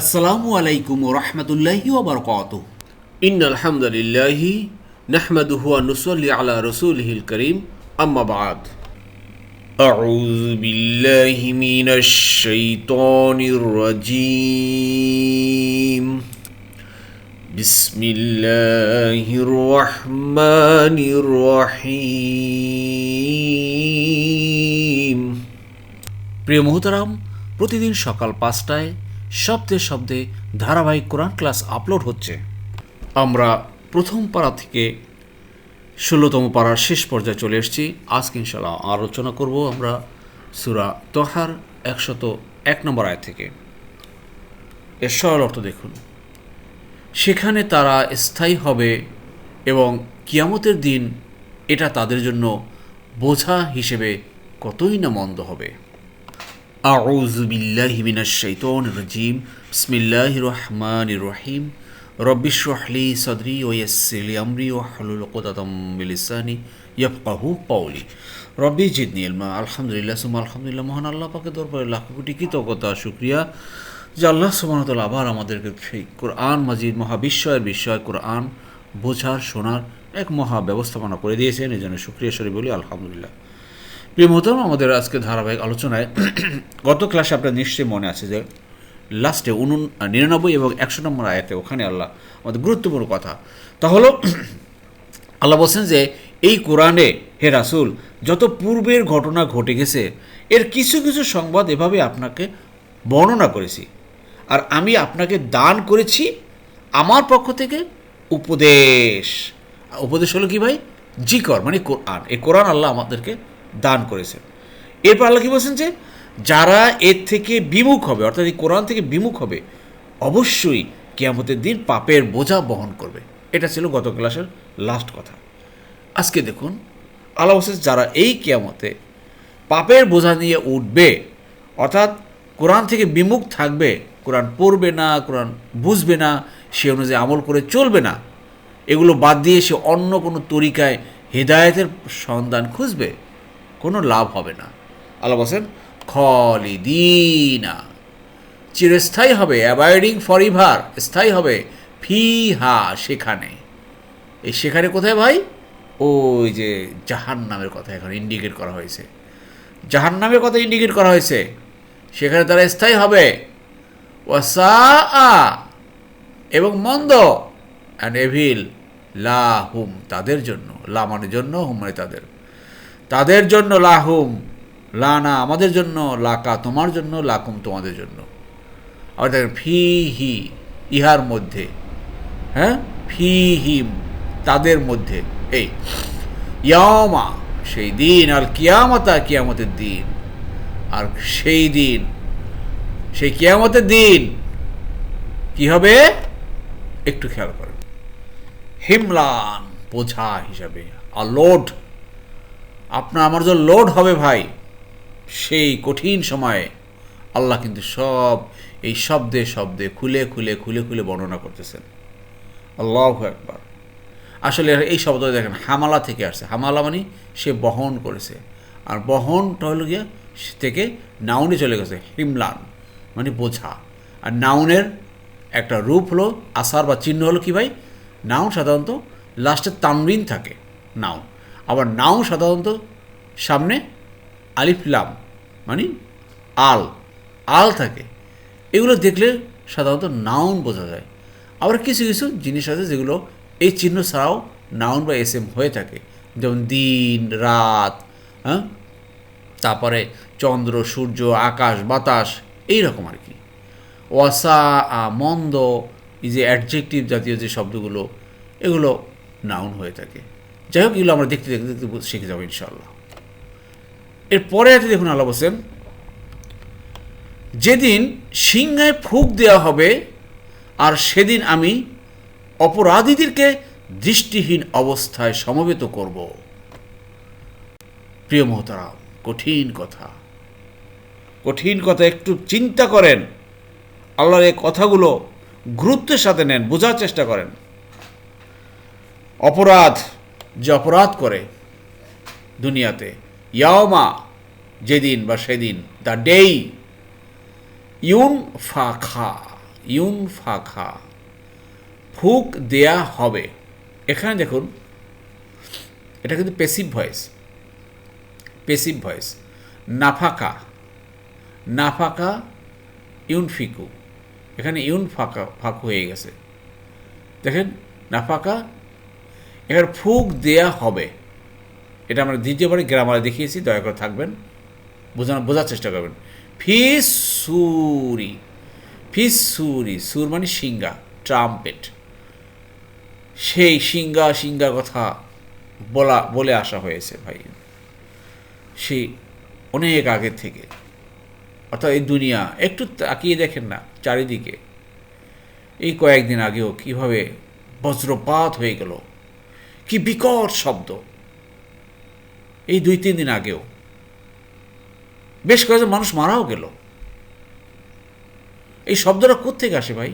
আসসালামু আলাইকুম রহমতুল্লাহি ওবরকাত إن الحمد لله نحمده ونصلي على رسوله الكريم أما بعد أعوذ بالله من الشيطان الرجيم بسم الله الرحمن الرحيم প্রিয় মোহতারাম প্রতিদিন সকাল পাঁচটায় শব্দে শব্দে ধারাবাহিক কোরআন ক্লাস আপলোড হচ্ছে। আমরা প্রথম পাড়া থেকে ষোলোতম পাড়ার শেষ পর্যায়ে চলে এসেছি। আজকে ইনশাল্লাহ আলোচনা করব আমরা সুরা তহার একশত এক নম্বর আয় থেকে। এর সরল অর্থ দেখুন, সেখানে তারা স্থায়ী হবে এবং কিয়ামতের দিন এটা তাদের জন্য বোঝা হিসেবে কতই না মন্দ হবে। আউজুবিল্লাহিবিনাশাইতনজিম বিসমিল্লাহ রহমান রহিম। রব্বিশরহলি সদরি ওয়াসিলি আমরি ওয়াহলুল কোদাতম বিলিসানি ইয়াফকাহু পাউলি রব্বি জিদনি ইলমা। আলহামদুলিল্লাহ সুম আলহামদুলিল্লাহ। মহান আল্লাহ পাকে দরবারে লাখ কোটি কৃতজ্ঞতা, শুক্রিয়া। যে আল্লাহ সুবাহতাল আবার আমাদেরকে সেই কোরআন মাজিদ, মহাবিশ্বয়ের বিস্ময় কোরআন বোঝার, শোনার এক মহা ব্যবস্থাপনা করে দিয়েছেন। এই জন্য সুক্রিয়া শরীফ বলি, আলহামদুলিল্লাহ। প্রিয় মহতম আমাদের আজকে ধারাবাহিক আলোচনায় গত ক্লাসে আপনার নিশ্চয়ই মনে আছে যে লাস্টে উন নিরানব্বই এবং একশো নম্বর আয়াতে ওখানে আল্লাহ আমাদের গুরুত্বপূর্ণ কথা। তা হলো, আল্লাহ বলছেন যে, এই কোরআনে হে রাসুল, যত পূর্বের ঘটনা ঘটে গেছে, এর কিছু কিছু সংবাদ এভাবে আপনাকে বর্ণনা করেছি। আর আমি আপনাকে দান করেছি আমার পক্ষ থেকে উপদেশ। উপদেশ হলো কি ভাই? জিকর মানে কোরআন। এই কোরআন আল্লাহ আমাদেরকে দান করেছেন। এরপর আল্লাহ কি বলছেন যে, যারা এর থেকে বিমুখ হবে, অর্থাৎ এই কোরআন থেকে বিমুখ হবে, অবশ্যই কেয়ামতের দিন পাপের বোঝা বহন করবে। এটা ছিল গত ক্লাসের লাস্ট কথা। আজকে দেখুন, আল্লাহ বলছেন যারা এই কেয়ামতে পাপের বোঝা নিয়ে উঠবে, অর্থাৎ কোরআন থেকে বিমুখ থাকবে, কোরআন পড়বে না, কোরআন বুঝবে না, সে অনুযায়ী আমল করে চলবে না, এগুলো বাদ দিয়ে সে অন্য কোনো তরিকায় হেদায়েতের সন্ধান খুঁজবে কোনো লাভ হবে না। আল্লাহ বলছেন, খলিদিনা। চিরস্থায়ী হবে অ্যাভয়েডিং ফর ইভার স্থায়ী হবে ফি হা সেখানে। এই সেখানে কোথায় ভাই? ওই যে জাহান নামের কথা এখানে ইন্ডিকেট করা হয়েছে। জাহান নামের কথা ইন্ডিকেট করা হয়েছে। সেখানে তারা স্থায়ী হবে। ওয়াসা এবং মন্দ। অ্যান্ড এভিল লা হুম তাদের জন্য লা মানে জন্য, হুম মানে তাদের। তাদের জন্য লাহুম লা না আমাদের জন্য, লাকা তোমার জন্য, লাকুম তোমাদের জন্য। আবার দেখেন, ফি হি, ইহার মধ্যে। হ্যাঁ? ফি হিম, তাদের মধ্যে। এই ইয়ামা সেই দিন আর কিয়ামতা, কিয়ামতের দিন। আর সেই দিন, সেই কিয়ামতের দিন কি হবে? একটু খেয়াল করেন। হিমলান, বোঝা হিসাবে আর লোড আপনার আমার যে লোড হবে ভাই, সেই কঠিন সময়ে আল্লাহ কিন্তু সব, এই শব্দে শব্দে খুলে খুলে খুলে খুলে বর্ণনা করতেছেন। আল্লাহ একবার আসলে এই শব্দ দেখেন, হামালা থেকে আসছে। হামালা মানে সে বহন করেছে। আর বহনটা হলো গিয়ে থেকে নাউনে চলে গেছে, হিমলান মানে বোঝা। আর নাউনের একটা রূপ হলো আসার বা চিহ্ন হলো কি ভাই? নাউন সাধারণত লাস্টে তানবিন থাকে, নাউন। আবার নাউন সাধারণত সামনে আলিফলাম মানে আল আল থাকে। এগুলো দেখলে সাধারণত নাউন বোঝা যায়। আবার কিছু কিছু জিনিস আছে যেগুলো এই চিহ্ন ছাড়াও নাউন বা এস এম হয়ে থাকে। যেমন দিন, রাত হ্যাঁ? তারপরে চন্দ্র, সূর্য, আকাশ, বাতাস, এই রকম আর কি। ওয়াসা মন্দ, এই যে অ্যাডজেক্টিভ জাতীয় যে শব্দগুলো, এগুলো নাউন হয়ে থাকে। যাই হোক, এগুলো আমরা দেখতে দেখতে দেখতে শিখে যাব ইনশাল্লাহ এরপরে আছে দেখুন আল্লাহ বলছেন যেদিন সিংহায় ফুক দেওয়া হবে, আর সেদিন আমি অপরাধীদেরকে দৃষ্টিহীন অবস্থায় সমবেত করব। প্রিয় মহতারা কঠিন কথা। কঠিন কথা, একটু চিন্তা করেন। আল্লাহর এই কথাগুলো গুরুত্বের সাথে নেন, বোঝার চেষ্টা করেন। অপরাধ যে অপরাধ করে দুনিয়াতে। ইয়াওমা, যেদিন বা সেদিন, দ্য ডেই ইউন ফা খা ইউন ফাঁকা ফুক দেয়া হবে। এখানে দেখুন, এটা কিন্তু পেসিভ ভয়েস পেসিভ ভয়েস নাফাকা নাফাকা ইউনফিকু। এখানে ইউন ফাঁকা ফাঁকু হয়ে গেছে। দেখেন নাফাকা এখানে ফুক দেয়া হবে। এটা আমরা দ্বিতীয়বারে গ্রামারে দেখিয়েছি, দয়া করে থাকবেন। বোঝানো বোঝার চেষ্টা করবেন। ফিসুরি। ফিসুরি, সুর মানে সিঙ্গা, ট্রাম্পেট। সেই সিঙ্গা সিঙ্গা কথা বলা বলে আসা হয়েছে ভাই। সেই অনেক আগের থেকে। অর্থাৎ এই দুনিয়া, একটু তাকিয়ে দেখেন না চারিদিকে। এই কয়েকদিন আগেও কীভাবে বজ্রপাত হয়ে গেল। কি বিকট শব্দ। এই দুই, তিন দিন আগেও। বেশ কয়েকজন মানুষ মারাও গেল। এই শব্দটা কোত্থেকে আসে ভাই?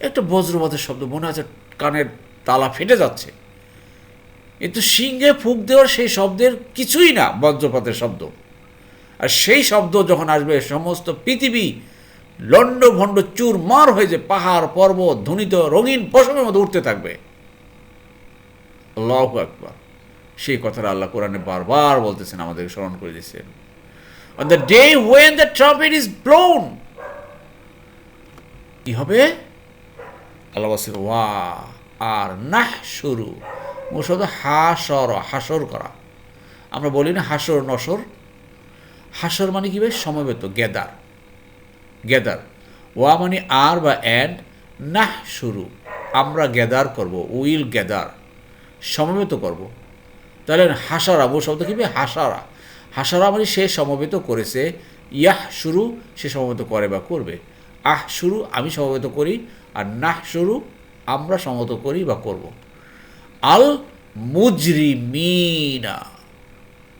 একটা বজ্রপাতের শব্দ, মনে আছে কানের তালা ফেটে যাচ্ছে। কিন্তু সিংহে ফুক দেওয়ার সেই শব্দের কিছুই না বজ্রপাতের শব্দ। আর সেই শব্দ যখন আসবে, সমস্ত পৃথিবী লন্ড ভণ্ড চুর মার হয়ে যে পাহাড়, পর্বত ধ্বনিত রঙিন পশমের মধ্যে উঠতে থাকবে। আল্লাহ একবার সেই কথাটা আল্লাহ কোরআনে বারবার বলতেছেন, আমাদেরকে স্মরণ করে দিচ্ছেন on the day when the trumpet is blown কি হবে? আল্লাহ বলছে, ওয়া, আর নাহ শুরু মুসদ হাসর হাসর করা। আমরা বলি না হাসর, নসর। হাসর মানে কি সমবেত, গেদার। গেদার। ওয়া মানে আর বা অ্যাড নাহ শুরু আমরা গেদার করব, উইল গ্যাদার সমবেত করব। তাহলে হাসারা, মূল শব্দ কি? হাসারা। হাসারা মানে সে সমবেত করেছে। ইয়াহ শুরু, সে সমবেত করে বা করবে। আহ শুরু, আমি সমবেত করি। আর নাহ শুরু, আমরা সমবেত করি বা করব। আল মুজরিমিনা।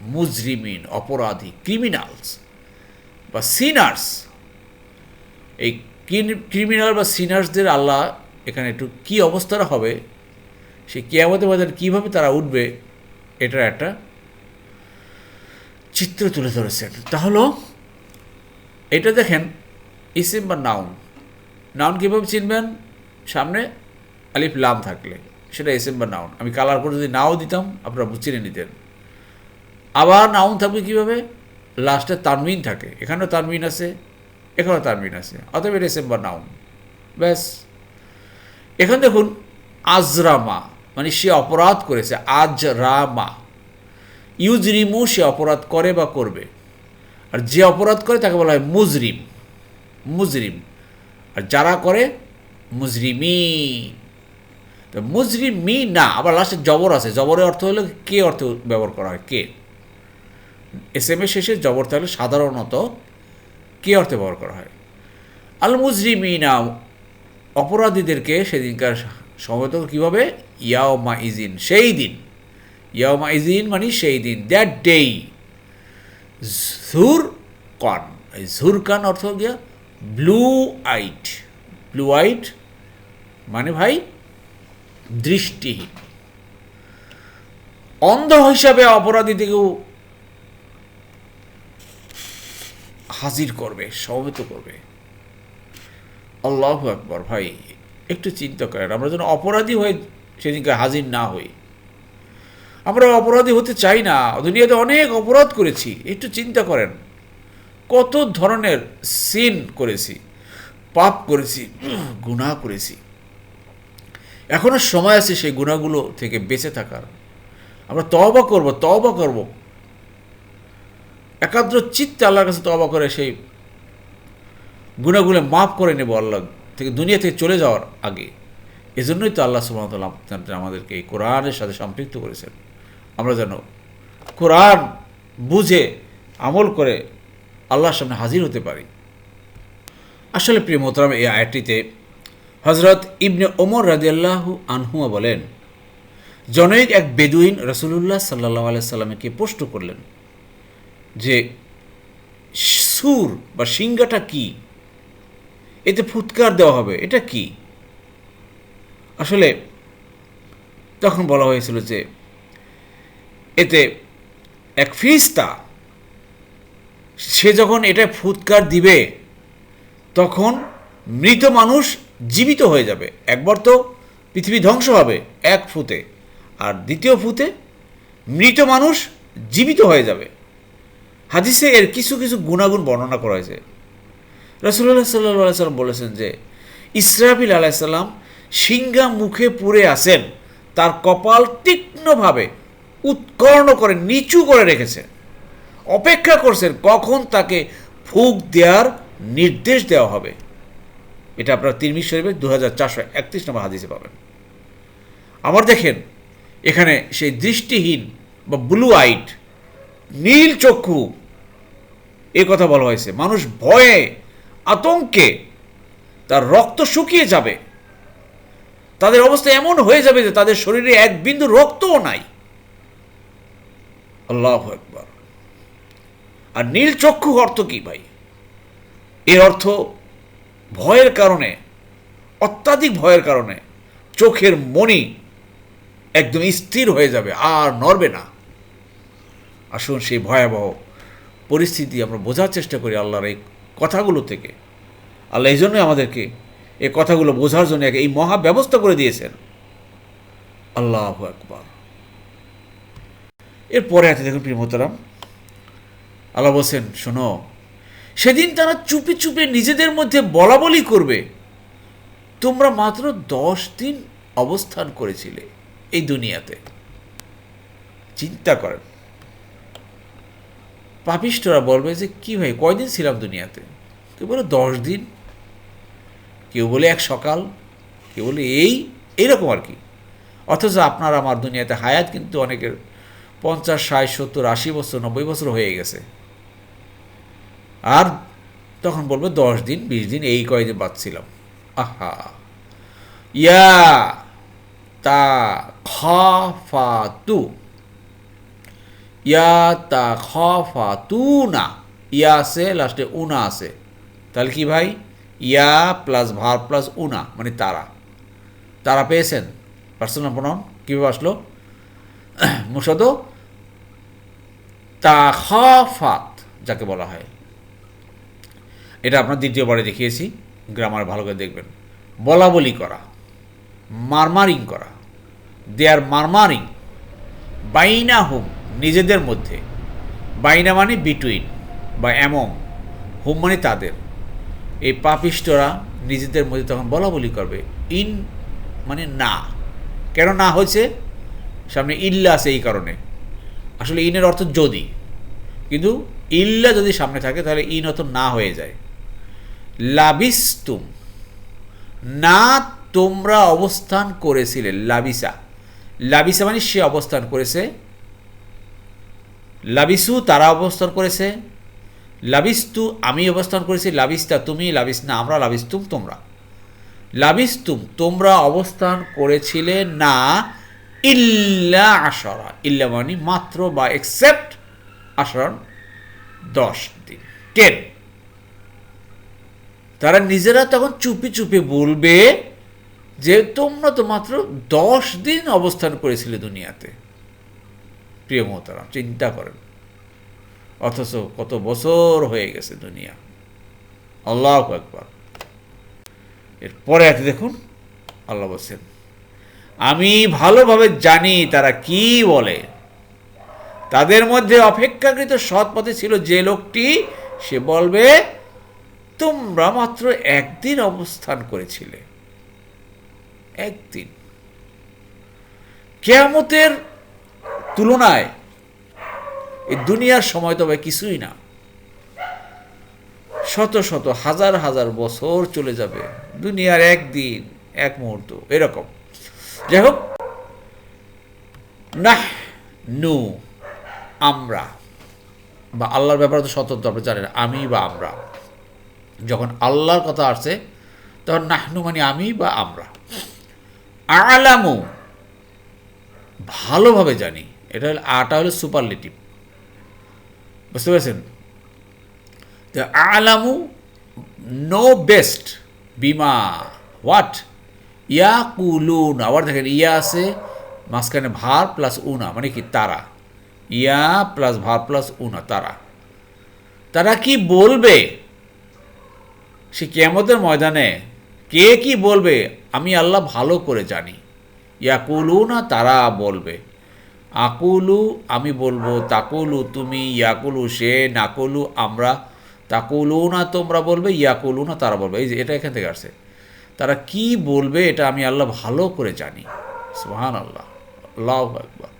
মুজরিমিন, অপরাধী ক্রিমিনালস বা সিনার্স এই ক্রিমিনাল বা সিনার্সদের আল্লাহ এখানে একটু কী অবস্থাটা হবে? সে কেয়ামতে বাজার কীভাবে তারা উঠবে, এটার একটা চিত্র তুলে ধরেছেন তাহলে এটা দেখেন, ইসিম বা নাউন। নাউন কীভাবে চিনবেন? সামনে আলিফ, লাম থাকলে। সেটা এসএম বা নাউন। আমি কালার করে যদি নাও দিতাম, আপনারা চিনে নিতেন। আবার নাউন থাকবে কীভাবে? লাস্টে তানমিন থাকে। এখানেও তানমিন আছে, এখানেও তানমিন আছে। অতএব এটা এসএম বা নাউন। ব্যাস। এখন দেখুন, আজরামা। মানে সে অপরাধ করেছে আজরামা ইউজরিমু সে অপরাধ করে বা করবে। আর যে অপরাধ করে তাকে বলা হয় মুজরিম। মুজরিম। আর যারা করে মুজরিমি তো মুজরিমি না, আবার লাস্টে জবর আছে। জবরের অর্থ হলো কে অর্থ ব্যবহার করা হয়? কে? এস এম এর শেষে জবর থাকলে সাধারণত কে অর্থে ব্যবহার করা হয়? আল মুজরিমি না অপরাধীদেরকে সেদিনকার সমবেত কীভাবে? ইয়াওমা ইজিন সেই দিন। ইয়াওমা ইজিন মানে সেই দিন দ্যাট ডে ঝুর কন ঝুর কান অর্থ গিয়া ব্লু আইট ব্লু আইট মানে ভাই দৃষ্টিহীন। অন্ধ হিসাবে অপরাধীদেরকেও হাজির করবে, সমবেত করবে। আল্লাহ একবার ভাই। একটু চিন্তা করেন, আমরা যেন অপরাধী হয়ে সেদিনকে হাজির না হই। আমরা অপরাধী হতে চাই না, দুনিয়াতে অনেক অপরাধ করেছি, একটু চিন্তা করেন। কত ধরনের সিন করেছি, পাপ করেছি, গুনাহ করেছি। এখনও সময় আছে সেই গুণাগুলো থেকে বেঁচে থাকার। আমরা তবা করব তবা করব। একাদ্র চিত্তে আল্লাহর কাছে তবা করে সেই গুণাগুলো মাফ করে নেব আল্লাহ থেকে, দুনিয়া থেকে চলে যাওয়ার আগে, এজন্যই তো আল্লাহ সুবাহতাল্লাহ আমাদেরকে এই কোরআনের সাথে সম্পৃক্ত করেছেন। আমরা যেন কোরআন বুঝে, আমল করে আল্লাহর সামনে হাজির হতে পারি। আসলে প্রিয় মোহতারাম, এই আয়াতটিতে হজরত ইবনে ওমর রাজিয়াল্লাহ আনহুয়া বলেন, জনৈক এক বেদুইন রসুলুল্লাহ সাল্লাহ আলাইসাল্লামকে প্রশ্ন করলেন যে, সুর বা সিংগাটা কি? এতে ফুৎকার দেওয়া হবে, এটা কি? আসলে তখন বলা হয়েছিল যে এতে এক ফিরিস্তা, সে যখন এটা ফুৎকার দিবে, তখন মৃত মানুষ জীবিত হয়ে যাবে। একবার তো পৃথিবী ধ্বংস হবে এক ফুতে, আর দ্বিতীয় ফুতে মৃত মানুষ জীবিত হয়ে যাবে। হাদিসে এর কিছু কিছু গুণাগুণ বর্ণনা করা হয়েছে। রসুল্লাহ সাল্লাহ সাল্লাম বলেছেন যে, ইসরাফিল আলাইসাল্লাম সিংহা মুখে পুড়ে আসেন তার কপাল তীক্ষ্ণভাবে উৎকর্ণ করে, নিচু করে রেখেছে অপেক্ষা করছেন কখন তাকে ফুক দেওয়ার নির্দেশ দেওয়া হবে। এটা আপনার তিরমিশ শরীফের দু হাজার চারশো একত্রিশ নম্বর হাদিসে পাবেন। আবার দেখেন, এখানে সেই দৃষ্টিহীন বা ব্লু আইট নীল চক্ষু, এ কথা বলা হয়েছে। মানুষ ভয়ে আতঙ্কে তার রক্ত শুকিয়ে যাবে। তাদের অবস্থা এমন হয়ে যাবে যে তাদের শরীরে এক বিন্দু রক্তও নাই। আল্লাহ একবার আর নীল চক্ষু অর্থ কি ভাই? এর অর্থ ভয়ের কারণে, অত্যাধিক ভয়ের কারণে চোখের মণি একদম স্থির হয়ে যাবে, আর নড়বে না। আসুন সেই ভয়াবহ পরিস্থিতি আমরা বোঝার চেষ্টা করি আল্লাহর এই কথাগুলো থেকে। আল্লাহ এই জন্যই আমাদেরকে এই কথাগুলো বোঝার জন্য এই মহা ব্যবস্থা করে দিয়েছেন। আল্লাহ একবার এরপরে আছে দেখুন প্রিয় মোহতারাম, আল্লাহ বলছেন, শোনো, সেদিন তারা চুপি চুপে নিজেদের মধ্যে বলা বলি করবে। তোমরা মাত্র দশ দিন অবস্থান করেছিলে এই দুনিয়াতে। চিন্তা করেন। পাপিষ্টরা বলবে যে, কি ভাই কয়দিন ছিলাম দুনিয়াতে? কেউ বলে, দশ দিন। কেউ বলে, এক সকাল। কেউ বলে, এই। এইরকম আর কি। অথচ আপনার আমার দুনিয়াতে হায়াত কিন্তু অনেকের পঞ্চাশ, ষাট, সত্তর, আশি বছর, নব্বই বছর হয়ে গেছে। আর তখন বলবে, দশ দিন, বিশ দিন, এই কয়দিন বাঁচছিলাম আহা! ইয়া তা খা ফা তু। ইয়া তা খা তু না ইয়া আছে লাস্টে উনা আছে। তাহলে কি ভাই? ইয়া প্লাস ভার প্লাস উনা মানে তারা। তারা পেয়েছেন। পার্সোনাল প্রনাউন কীভাবে আসলো? মুসদ তাখাফাত যাকে বলা হয়। এটা আপনার দ্বিতীয়বারে দেখিয়েছি গ্রামার ভালো করে দেখবেন। বলা বলি করা মারমারিং করা। দে আর মারমারিং বাইনা হুম নিজেদের মধ্যে। বাইনা মানে বিটুইন বা এমং হুম মানে তাদের। এই পাপিষ্টরা নিজেদের মধ্যে তখন বলা বলি করবে ইন মানে না। কেন না হয়েছে? সামনে ইল্লা আছে এই কারণে। আসলে ইনের অর্থ যদি। কিন্তু ইল্লা যদি সামনে থাকে, তাহলে ইন অর্থ না হয়ে যায়। লাবিস্তুম। না তোমরা অবস্থান করেছিলে, লাবিসা। লাবিসা মানে সে অবস্থান করেছে লাবিসু তারা অবস্থান করেছে। লাবিস্তু আমি অবস্থান করেছি, লাবিস্তা তুমি, লাবিস না, আমরা লাবিস্তুম তোমরা। লাবিস্তুম, তোমরা অবস্থান করেছিলে না ইল্লা আশরা। ইল্লা মানে মাত্র বা এক্সেপ্ট আশরণ দশ দিন। টেন তারা নিজেরা তখন চুপি চুপি বলবে যে তোমরা তো মাত্র দশ দিন অবস্থান করেছিলে দুনিয়াতে। প্রিয় মহতারা চিন্তা করেন। অথচ কত বছর হয়ে গেছে দুনিয়া। আল্লাহ একবার এরপরে আছে দেখুন, আল্লাহ বলছেন, আমি ভালোভাবে জানি তারা কি বলে। তাদের মধ্যে অপেক্ষাকৃত সৎ পথে ছিল যে লোকটি, সে বলবে, তোমরা মাত্র একদিন অবস্থান করেছিলে। একদিন। কেয়ামতের তুলনায় এই দুনিয়ার সময় তবে কিছুই না। শত শত, হাজার হাজার বছর চলে যাবে, দুনিয়ার একদিন, এক মুহূর্ত, এরকম। যাই হোক নাহ নু আমরা, বা আল্লাহর ব্যাপারে তো স্বতন্ত্র আপনি জানেন, আমি বা আমরা। যখন আল্লাহর কথা আসছে, তখন নাহনু মানে আমি বা আমরা। আলামু ভালোভাবে জানি। এটা হলো আটা হলো সুপারলেটিভ বুঝতে পেরেছেন? তো আলামু নো বেস্ট বিমা হোয়াট ইয়া কুলুন আবার দেখেন, ইয়া আছে, মাঝখানে ভার প্লাস উনা মানে কি, তারা। ইয়া প্লাস ভার প্লাস উনা, তারা। তারা কি বলবে? সে কেয়ামতের ময়দানে কে কি বলবে? আমি আল্লাহ ভালো করে জানি। ইয়াকুলু না তারা বলবে, আকুলু, আমি বলব, তাকুলু তুমি, ইয়াকুলু সে, নাকুলু আমরা তাকুলু না তোমরা বলবে ইয়াকুলু না তারা বলবে। এই যে, এটা এখান থেকে আসছে। তারা কি বলবে, এটা আমি আল্লাহ ভালো করে জানি। সুহান আল্লাহ আল্লাহ একবার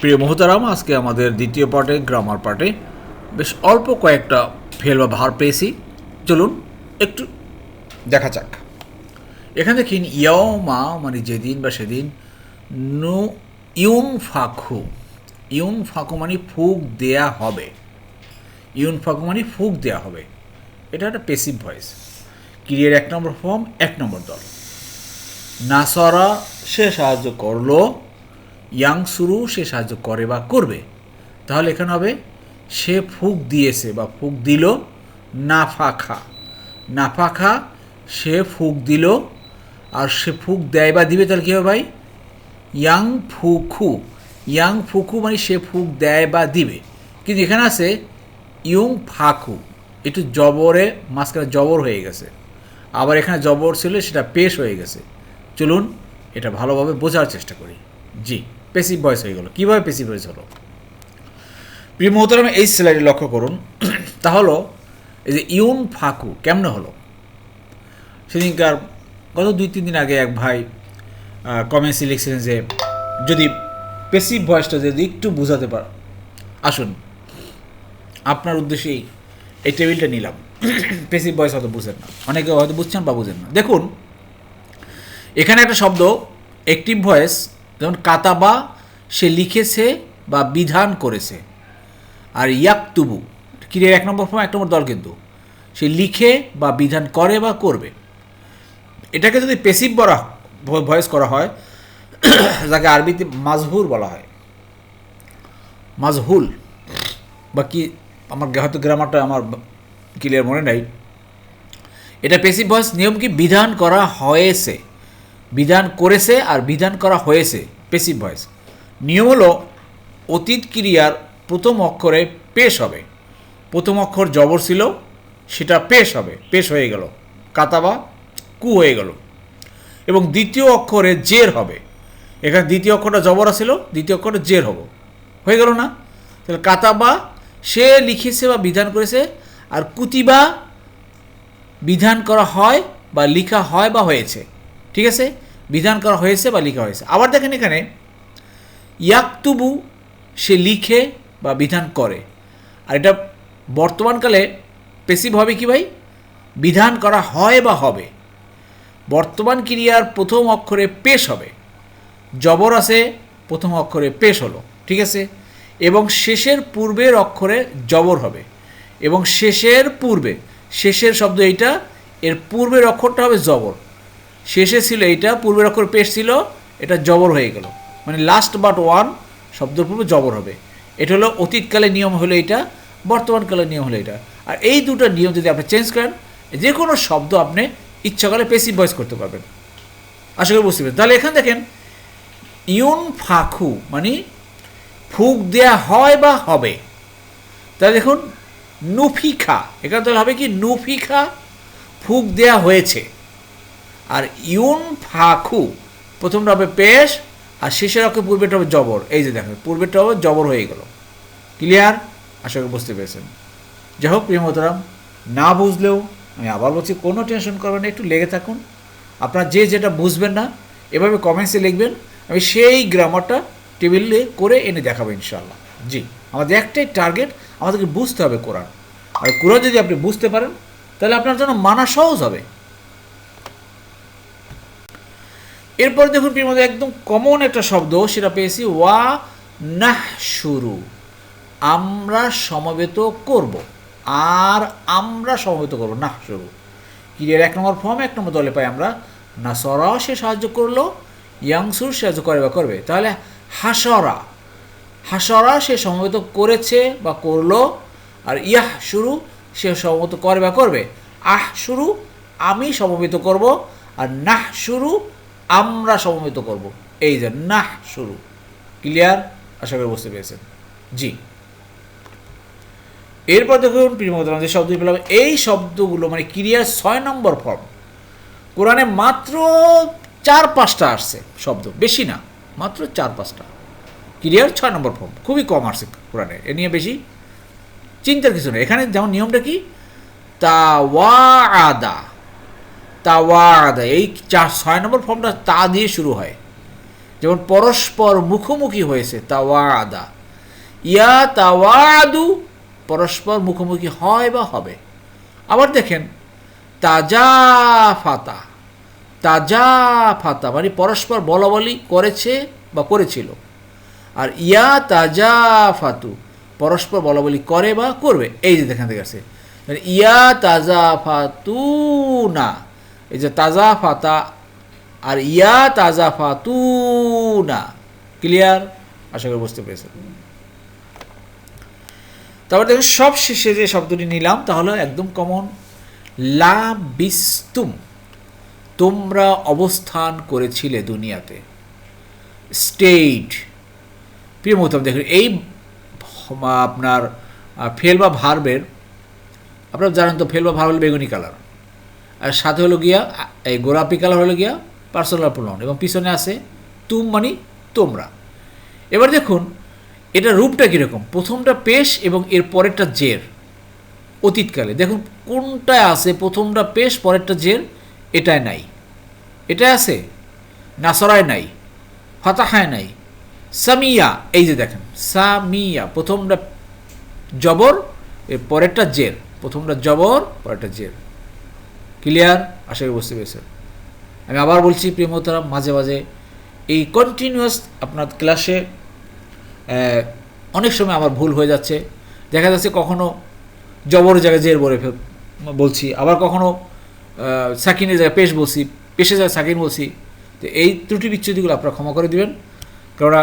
প্রিয় মহতারাম, আজকে আমাদের দ্বিতীয় পার্টে গ্রামার পার্টে বেশ অল্প কয়েকটা ফেল বা ভার পেয়েছি। চলুন, একটু দেখা যাক। এখানে দেখুন ইয়ও মা মানে যেদিন বা সেদিন, নু ইউন ফাঁকু ইউন ফাঁকু মানে ফুক দেয়া হবে। ইউন ফাঁকু মানে ফুক দেয়া হবে। এটা একটা পেসিভ ভয়েস ক্রিয়ার এক নম্বর ফর্ম এক নম্বর দল। নাসরা সে সাহায্য করল ইয়াং শুরু সে সাহায্য করে বা করবে। তাহলে এখানে হবে, সে ফুক দিয়েছে বা ফুক দিল, নাফাখা। নাফাখা সে ফুক দিল, আর সে ফুক দেয় বা দিবে তাহলে কী হবে ভাই? ইয়াং ফুকু। ইয়াং ফুকু মানে সে ফুক দেয় বা দিবে। কিন্তু এখানে আছে ইয়ং ফাকু। একটু জবরে, মাঝখানে জবর হয়ে গেছে। আবার এখানে জবর ছিল, সেটা পেশ হয়ে গেছে। চলুন এটা ভালোভাবে বোঝার চেষ্টা করি। জি পেসিভ ভয়েস হয়ে গেল। কীভাবে পেসিভ ভয়েস হলো? প্রিয় মোহতারামে এই স্লাইডে লক্ষ্য করুন। তা হলো এই যে ইউন ফাকু, কেমনে হলো? সেদিনকার গত দুই, তিন দিন আগে এক ভাই কমেন্টসে লিখছিলেন যে, যদি পেসিভ ভয়েসটা যদি একটু বোঝাতে পার, আসুন, আপনার উদ্দেশ্যেই এই টেবিলটা নিলাম। পেসিভ ভয়েস হয়তো বুঝেন না। অনেকে হয়তো বুঝছেন বা বুঝেন না। দেখুন, এখানে একটা শব্দ অ্যাক্টিভ ভয়েস যেমন কাতাবা সে লিখেছে বা বিধান করেছে। আর ইয়াকতুবু ক্রিয়ার এক নম্বর ফর্ম, এক নম্বর দল কিন্তু, সে লিখে বা বিধান করে বা করবে। এটাকে যদি পেসিভ বলা ভয়েস করা হয়, যাকে আরবিতে মাজহুর বলা হয়। মাজহুল। বা কি, আমার হয়তো গ্রামারটা আমার ক্লিয়ার মনে নাই। এটা পেসিভ ভয়েস নিয়ম কি? বিধান করা হয়েছে। বিধান করেছে আর বিধান করা হয়েছে। পেসিভ ভয়েস নিয়ম হলো, অতীত ক্রিয়ার প্রথম অক্ষরে পেশ হবে। প্রথম অক্ষর জবর ছিল, সেটা পেশ হবে। পেশ হয়ে গেল। কাতাবা কু হয়ে গেল। এবং দ্বিতীয় অক্ষরে জের হবে। এখানে দ্বিতীয় অক্ষরটা জবর ছিল দ্বিতীয় অক্ষরটা জের হব। হয়ে গেল না? তাহলে কাতাবা, সে লিখেছে বা বিধান করেছে, আর কুতিবা বিধান করা হয় বা লিখা হয় বা হয়েছে। ঠিক আছে? বিধান করা হয়েছে বা লিখা হয়েছে। আবার দেখেন এখানে, ইয়াকতুবু সে লিখে বা বিধান করে। আর এটা বর্তমানকালে পেসিভ হবে কি ভাই? বিধান করা হয় বা হবে। বর্তমান ক্রিয়ার প্রথম অক্ষরে পেশ হবে। জবর আছে, প্রথম অক্ষরে পেশ হলো, ঠিক আছে? এবং শেষের পূর্বের অক্ষরে জবর হবে। এবং শেষের পূর্বে, শেষের শব্দ এইটা, এর পূর্বের অক্ষরটা হবে জবর। শেষে ছিল এইটা, পূর্বের অক্ষর পেশ ছিল, এটা জবর হয়ে গেল। মানে লাস্ট বাট ওয়ান শব্দের পূর্বে জবর হবে। এটা হলো অতীতকালের নিয়ম হলো এটা বর্তমানকালের নিয়ম হলো এটা আর এই দুটো নিয়ম যদি আপনি চেঞ্জ করেন, যে কোনো শব্দ আপনি ইচ্ছা করলে পেসিভ ভয়েস করতে পারবেন। আশা করি বুঝতে পারেন তাহলে এখানে দেখেন, ইউন ফাখু মানে ফুক দেয়া হয় বা হবে। তাহলে দেখুন, নুফিখা, এখানে তাহলে হবে কি? নুফিখা ফুক দেয়া হয়েছে। আর ইউন ফাখু প্রথমটা হবে পেশ, আর শেষের অক্ষে পূর্বেটা হবে জবর। এই যে দেখেন পূর্বেটা হবে জবর হয়ে গেল। ক্লিয়ার আশা করি বুঝতে পেরেছেন। যাই হোক, প্রিয় মোহতারাম না বুঝলেও আমি আবার বলছি, কোনো টেনশন করবেন না, একটু লেগে থাকুন। আপনারা যে যেটা বুঝবেন না, এভাবে কমেন্টসে লিখবেন। আমি সেই গ্রামারটা টেবিলে করে এনে দেখাবো ইনশাল্লাহ জি, আমাদের একটাই টার্গেট আমাদেরকে বুঝতে হবে কোরআন। আর কোরআন যদি আপনি বুঝতে পারেন, তাহলে আপনার জন্য মানা সহজ হবে। এরপর দেখুন প্রিয় মধ্যে একদম কমন একটা শব্দ, সেটা পেয়েছি, ওয়া নাহ শুরু আমরা সমবেত করব। আর আমরা সমবেত করব। না, শুরু ক্রিয়ার এক নম্বর ফর্ম এক নম্বর দলে পাই আমরা না সরা সে সাহায্য করল, ইয়াংসুর সাহায্য করে বা করবে। তাহলে হাসরা হাসরা সে সমবেত করেছে বা করল, আর ইয়াহ শুরু সে সমবেত করে বা করবে। আহ শুরু আমি সমবেত করব, আর নাহ শুরু আমরা সমবেত করব। এই যে নাহ শুরু। ক্লিয়ার? আশা করি বুঝতে পেরেছেন। জি। এরপর দেখুন, প্রিয় মোহতারাম যে শব্দ পেলাম এই শব্দগুলো মানে ক্রিয়ার ছয় নম্বর ফর্ম। কোরআনে মাত্র চার পাঁচটা আসছে শব্দ, বেশি না, মাত্র চার পাঁচটা। ক্রিয়ার ছয় নম্বর ফর্ম, খুবই কম আসছে কোরআনে, এ নিয়ে বেশি চিন্তার কিছু নেই। এখানে যেমন নিয়মটা কি? তাওয়াদা তাওয়াদা এই চার, ছয় নম্বর ফর্মটা তা দিয়ে শুরু হয়। যেমন, পরস্পর মুখোমুখি হয়েছে তাওয়াদা ইয়া তাওয়াদু পরস্পর মুখোমুখি হয় বা হবে। আবার দেখেন তাজা ফাতা তাজা ফাতা মানে পরস্পর বলাবলি করেছে বা করেছিল। আর ইয়া তাজা ফাতু পরস্পর বলাবলি করে বা করবে। এই যে দেখান থেকে মানে ইয়া তাজা ফাতু না এই যে তাজা ফাতা আর ইয়া তাজা ফাতু না ক্লিয়ার? আশা করি বুঝতে পেরেছেন। তারপর দেখুন সব শেষে যে শব্দটি নিলাম তাহলে একদম কমন লা বিস্তুম তোমরা অবস্থান করেছিলে দুনিয়াতে। স্টেট প্রিয় মহতম দেখুন, এই আপনার ফেল বা ভার্বের আপনারা জানেন তো ফেল বা ভার্ব হলো বেগুনি কালার। আর সাথে হলো গিয়া এই গোলাপি কালার হলো গিয়া পার্সোনাল প্রোনাউন। এবং পিছনে আছে, তুম মানে তোমরা। এবার দেখুন এটা রূপটা কীরকম? প্রথমটা পেশ এবং এর পরেরটা জের। অতীতকালে। দেখুন, কোনটায় আছে প্রথমটা পেশ, পরেরটা জের? এটায় নাই। এটায় আছে? নাসরায় নাই। ফাতাহায় নাই। সামিয়া, এই যে দেখেন, সামিয়া, প্রথমটা জবর, এর পরেরটা জের। প্রথমটা জবর, পরেরটা জের। ক্লিয়ার? আশা করি বুঝতে পেরেছেন। আমি আবার বলছি, প্রিয় মাঝে মাঝে এই কন্টিনিউয়াস আপনার ক্লাসে অনেক সময় আমার ভুল হয়ে যাচ্ছে। দেখা যাচ্ছে কখনও জবর জায়গায় জের বলে বলছি, আবার কখনও সাকিনের জায়গায় পেশ বলছি, পেশে জায়গায় সাকিন বলছি। তো এই ত্রুটি বিচ্ছুতিগুলো আপনারা ক্ষমা করে দিবেন। কেননা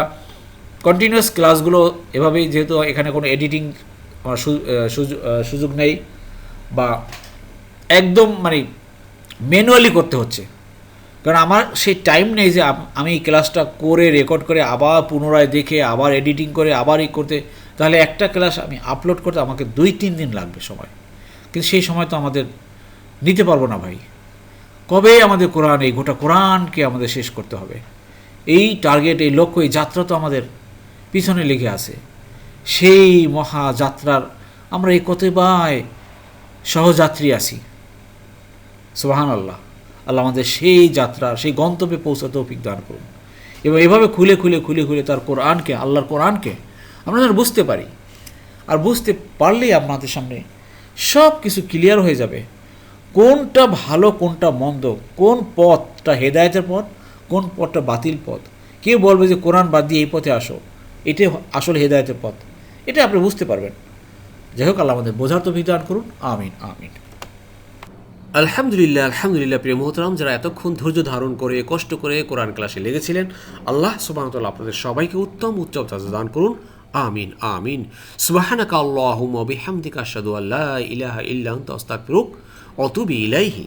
কন্টিনিউয়াস ক্লাসগুলো এভাবেই যেহেতু এখানে কোনো এডিটিং আমার সুযোগ নেই বা একদম মানে ম্যানুয়ালি করতে হচ্ছে। কারণ আমার সেই টাইম নেই যে আমি এই ক্লাসটা করে রেকর্ড করে আবার পুনরায় দেখে, আবার এডিটিং করে, আবার এই করতে। তাহলে একটা ক্লাস আমি আপলোড করতে আমাকে দুই, তিন দিন লাগবে সময়। কিন্তু সেই সময় তো আমাদের নিতে পারব না ভাই। কবে আমাদের কোরআন, এই গোটা কোরআনকে আমাদের শেষ করতে হবে? এই টার্গেট এই লক্ষ্য, এই যাত্রা তো আমাদের পিছনে লেগে আছে। সেই মহা যাত্রার আমরা এই কতবায় সহযাত্রী আছি? সুবাহান আল্লাহ আল্লাহ আমাদের সেই যাত্রা, সেই গন্তব্যে পৌঁছাতে তৌফিক দান করুন। এবং এভাবে খুলে খুলে খুলে খুলে তার কোরআনকে, আল্লাহর কোরআনকে আমরা যেন বুঝতে পারি। আর বুঝতে পারলেই আপনাদের সামনে সব কিছু ক্লিয়ার হয়ে যাবে। কোনটা ভালো, কোনটা মন্দ, কোন পথটা হেদায়েতের পথ, কোন পথটা বাতিল পথ। কেউ বলবে যে, কোরআন বাদ দিয়ে এই পথে আসো। এটাই আসলে হেদায়তের পথ। এটা আপনি বুঝতে পারবেন। যাই হোক, আল্লাহ আমাদের বোঝার তো বিধান করুন। আমিন আমিন। আলহামদুলিল্লাহ আলহামদুলিল্লাহ, প্রিয় মোহতরাম, যারা এতক্ষণ ধৈর্য ধারণ করে, কষ্ট করে কোরআন ক্লাসে লেগেছিলেন, আল্লাহ সুবাহতাল আপনাদের সবাইকে উত্তম উচ্চম দান করুন। আমিন আমিন। সুবাহানাকা আল্লাহুম্মা বিহামদিকা আশহাদু আল্লা ইলাহা ইল্লাহ তস্তাক অতুবি ইলাইহি।